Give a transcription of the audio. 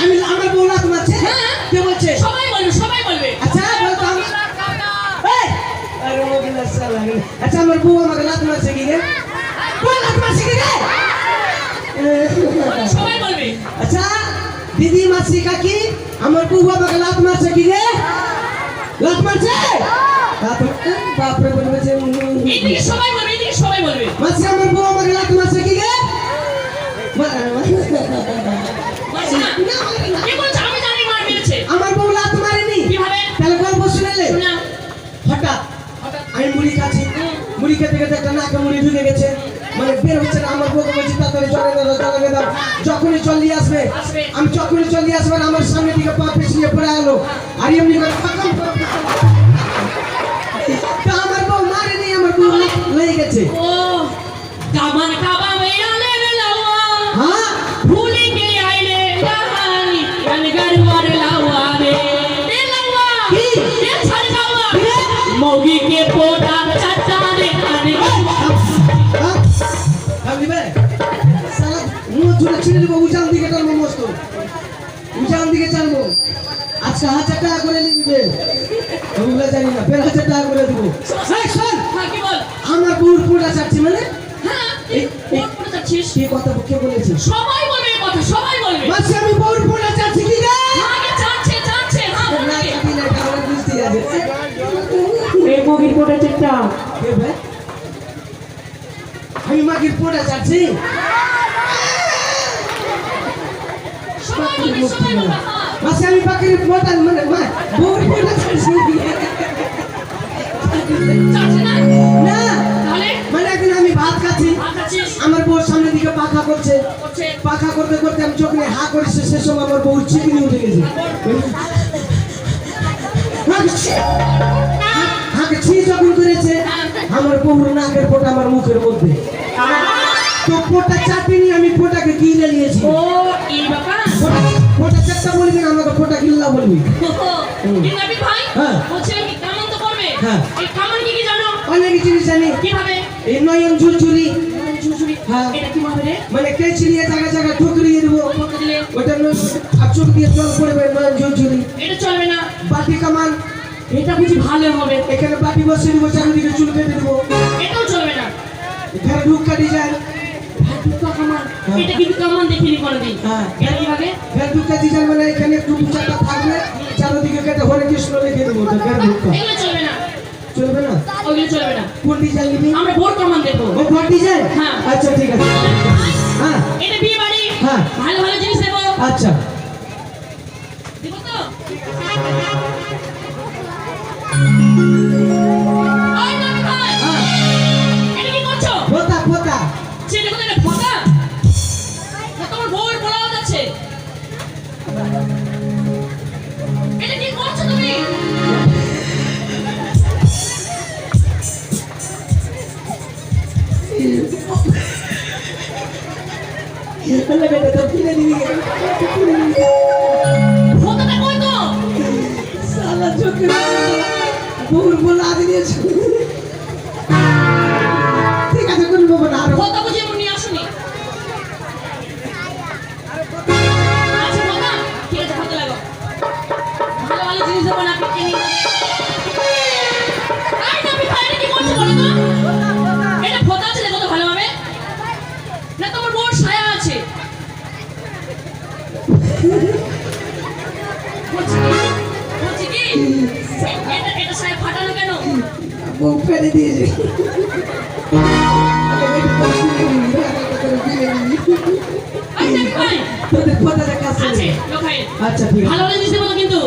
আমি আমরা বলব না তোমার ছেলে। হ্যাঁ? কে বলছে? সবাই বলবে সবাই বলবে। আচ্ছা বলতো আমি আচ্ছা আমার বউ আমাকে লাত মারছে কি রে। বউ লাত মারছে কি রে। সবাই বলবে। আচ্ছা দিদি মাসি কাকি আমার বউ আমাকে লাত মারছে কি রে। লাত মারছে হ্যাঁ। বাপরে বাপরে বলবে কে বলছে? আমি জানি মার মেরেছে। আমার বউ লাত মারেনি। কীভাবে? তাহলে গল্প শুনেলে শোনা হঠাৎ হঠাৎ। আমি মুড়ি খাচ্ছি। মুড়ি খেতে খেতে একটা নাকে মুড়ি ঢুকে গেছে। মানে বের হচ্ছে না আমার বউকে বলছি তাড়াতাড়ি চলে দাও চলে দাও যখনই চলিয়ে আসবে আসবে। আমি যখনই চলিয়ে আসবে আমার সামনে দিকে পা পিছিয়ে পড়ে গেলো আর এমনি করে পাকাম তা আমার বউ মারেনি আমার বউ লেগে গেছে। ও কামান কাবা মেরালে রে লাওয়া হ্যাঁ? জুড়ে ছিঁড়ে উজান দিকে টানবো আজকে হাজার টাকা করে নিবে। ওগুলো জানি না ফের হাজার টাকা করে দেবো। হ্যাঁ আমার চাচ্ছি মানে? হ্যাঁ এই কথা কে বলেছে? সবাই সবাই বলবে হ্যাঁ মাসি আমি পাখির পোড়া মানে মা বউর পোড়া চাচ্ছি যাচ্ছে না? না তাহলে? মানে একদিন আমি ভাত খাচ্ছি। আমার বউর সামনের দিকে পাখা করছে। করছে? পাখা করতে করতে আমি চোখ নিয়ে হা করেছে সে সময় আমার বউর চিকনি উঠে গেছে। হাঁকে ছি যখন করেছে আমার বউর নাকের ফোঁটা আমার মুখের মধ্যে। তো ফোঁটা চাপিনি আমি ফোঁটাকে গিলে নিয়েছি। ও এই বাবা ফোঁটা- ফোঁটা বলবি না আমাকে ফোঁটা গিল্লা বলবি? ভাই হ্যাঁ। বলছে তো করবে? হ্যাঁ। এই কামান কি কি জানো? অনেক জিনিস জানি। কীভাবে? এই নয়ন ঝুরঝুরি হ্যাঁ। মানে কেচি নিয়ে জায়গা জায়গা ঠুকরিয়ে দেবো। ওটা নয় চোখ দিয়ে জল পড়বে নয়ন ঝুরঝুরি এটা চলবে না। বাটি কামান। এটা বুঝি ভালো হবে। এখানে বাটি বসিয়ে দেবো চারিদিকে চুল কেটে দেবো এটাও চলবে না। এখানে ঢুকা। এটা কিন্তু কামান দেখিনি কোনোদিন। হ্যাঁ। মানে এখানে একটু দু চারটা থাকবে চারিদিকে কেটে হরে কৃষ্ণ লিখে দেবো ওটা। ফের ঢুকা চলবে না। চলবে না? ওগুলো চলবে না। কোন ডিজাইন নিবি আমরা ভোর কামান দেখব ও ঘর ডিজাইন হ্যাঁ। আচ্ছা ঠিক আছে। হ্যাঁ। এটা বিয়ে বাড়ি। হ্যাঁ। ভালো ভালো জিনিস দেবো। আচ্ছা। দিব তো? ওই নবী ভাই হ্যাঁ এটা কি করছ পোতা পোতা সেটা কোথায় এটা ফটা না তোমার বউয়ের বলা যাচ্ছে এটা কি করছ তুমি বললে বেটা তো কিনে দিবি ফটাটা কই তো সালা চোখে বউর বলা দিয়েছে। ঠিক আছে না আরও। ফটা বুঝে ছায়া ফাটানো কেন? বউ ফেলে দিয়েছে। লোকাই আচ্ছা ঠিক আছে। ভালো দেবো কিন্তু।